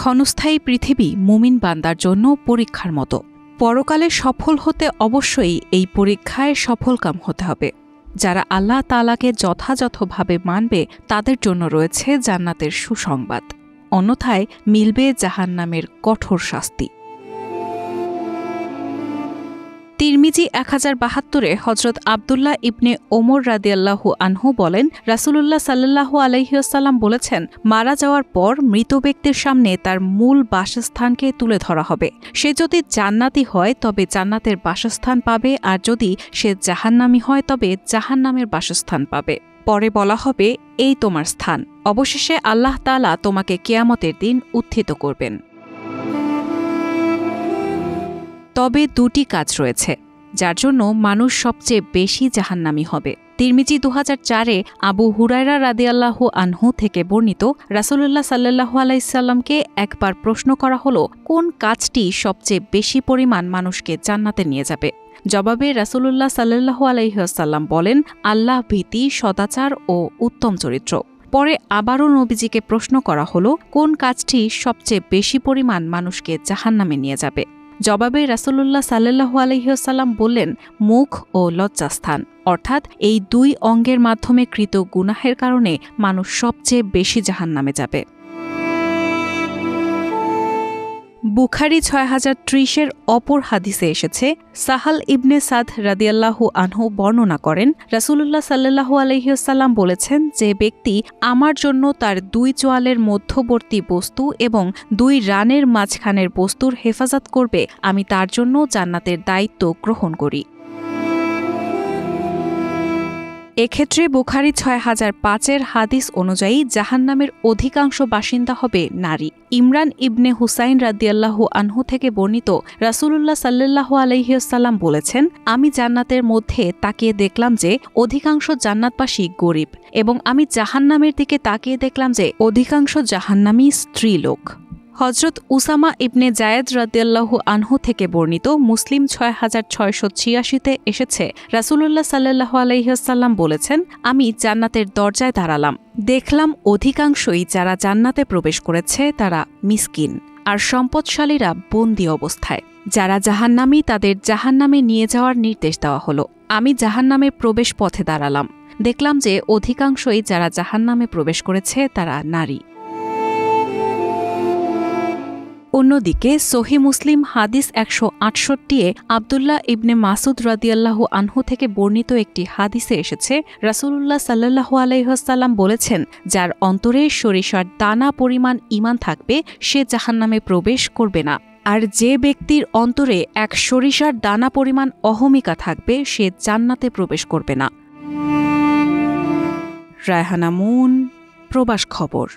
ক্ষণস্থায়ী পৃথিবী মুমিন বান্দার জন্য পরীক্ষার মতো। পরকালে সফল হতে অবশ্যই এই পরীক্ষায় সফলকাম হতে হবে। যারা আল্লাহ তালাকে যথাযথভাবে মানবে, তাদের জন্য রয়েছে জান্নাতের সুসংবাদ। অন্যথায় মিলবে জাহান্নামের কঠোর শাস্তি। তিরমিজি এক হাজার বাহাত্তরে হজরত আবদুল্লাহ ইবনে ওমর রাদিয়াল্লাহু আনহু বলেন, রাসুলুল্লাহ সাল্লাহু আলহিউসাল্লাম বলেছেন, মারা যাওয়ার পর মৃত ব্যক্তির সামনে তার মূল বাসস্থানকে তুলে ধরা হবে। সে যদি জান্নাতি হয়, তবে জান্নাতের বাসস্থান পাবে, আর যদি সে জাহান্নামি হয়, তবে জাহান্নামের বাসস্থান পাবে। পরে বলা হবে, এই তোমার স্থান। অবশেষে আল্লাহ তালা তোমাকে কেয়ামতের দিন উত্থিত করবেন। তবে দুটি কাজ রয়েছে, যার জন্য মানুষ সবচেয়ে বেশি জাহান্নামি হবে। তিরমিজি দু চারে আবু হুরায়রা রাদিয়াল্লাহু আনহু থেকে বর্ণিত রাসুলুল্লাহ সাল্লাহু আলাইসাল্লামকে একবার প্রশ্ন করা হলো, কোন কাজটি সবচেয়ে বেশি পরিমাণ মানুষকে জান্নাতে নিয়ে যাবে? জবাবে রাসুলুল্লাহ সাল্লাহু আলাইসাল্লাম বলেন, আল্লাহ ভীতি, সদাচার ও উত্তম চরিত্র। পরে আবারও নবীজিকে প্রশ্ন করা হলো, কোন কাজটি সবচেয়ে বেশি পরিমাণ মানুষকে জাহান্নামে নিয়ে যাবে? জবাবে রাসুলুল্লাহ সাল্লু আলহিহসাল্লাম বললেন, মুখ ও লজ্জাস্থান। অর্থাৎ এই দুই অঙ্গের মাধ্যমে কৃত গুনাহের কারণে মানুষ সবচেয়ে বেশি জাহান নামে যাবে। বুখারি ছয় হাজার ত্রিশের অপর হাদিসে এসেছে, সাহাল ইবনে সাদ রাদিয়াল্লাহু আনহু বর্ণনা করেন, রাসুলুল্লাহ সাল্লাহু আলহিউসাল্লাম বলেছেন যে ব্যক্তি আমার জন্য তার দুই চোয়ালের মধ্যবর্তী বস্তু এবং দুই রানের মাঝখানের বস্তুর হেফাজত করবে, আমি তার জন্য জান্নাতের দায়িত্ব গ্রহণ করি। এক্ষেত্রে বুখারি ছয় হাজার পাঁচের হাদিস অনুযায়ী জাহান্নামের অধিকাংশ বাসিন্দা হবে নারী। ইমরান ইবনে হুসাইন রাদিয়াল্লাহু আনহু থেকে বর্ণিত রাসুলুল্লাহ সাল্লাহু আলহিউসাল্লাম বলেছেন, আমি জান্নাতের মধ্যে তাকিয়ে দেখলাম যে অধিকাংশ জান্নাতবাসী গরিব এবং আমি জাহান্নামের দিকে তাকিয়ে দেখলাম যে অধিকাংশ জাহান্নামী স্ত্রীলোক। হজরত উসামা ইবনে জায়েদ রাদিয়াল্লাহু আনহু থেকে বর্ণিত মুসলিম ছয় হাজার ছয়শো ছিয়াশিতে এসেছে। রাসুলুল্লাহ সাল্লাহ আলহিহাসাল্লাম বলেছেন, আমি জান্নাতের দরজায় দাঁড়ালাম। দেখলাম অধিকাংশই যারা জান্নাতে প্রবেশ করেছে তারা মিসকিন আর সম্পদশালীরা বন্দি অবস্থায়। যারা জাহান্নামি তাদের জাহান্নামে নিয়ে যাওয়ার নির্দেশ দেওয়া হলো। আমি জাহান্নামে প্রবেশ পথে দাঁড়ালাম। দেখলাম যে অধিকাংশই যারা জাহান্নামে প্রবেশ করেছে তারা নারী। অন্যদিকে সহি মুসলিম হাদিস একশো আটষট্টিয়ে আবদুল্লাহ ইবনে মাসুদ রাদিয়াল্লাহু আনহু থেকে বর্ণিত একটি হাদিসে এসেছে, রাসুলুল্লাহ সাল্লাহু আলহ্লাম বলেছেন, যার অন্তরে সরিষার দানা পরিমাণ ইমান থাকবে, সে জাহান্নামে প্রবেশ করবে না। আর যে ব্যক্তির অন্তরে এক সরিষার দানা পরিমাণ অহমিকা থাকবে, সে জান্নাতে প্রবেশ করবে না। রায়হানা মুন, প্রবাস খবর।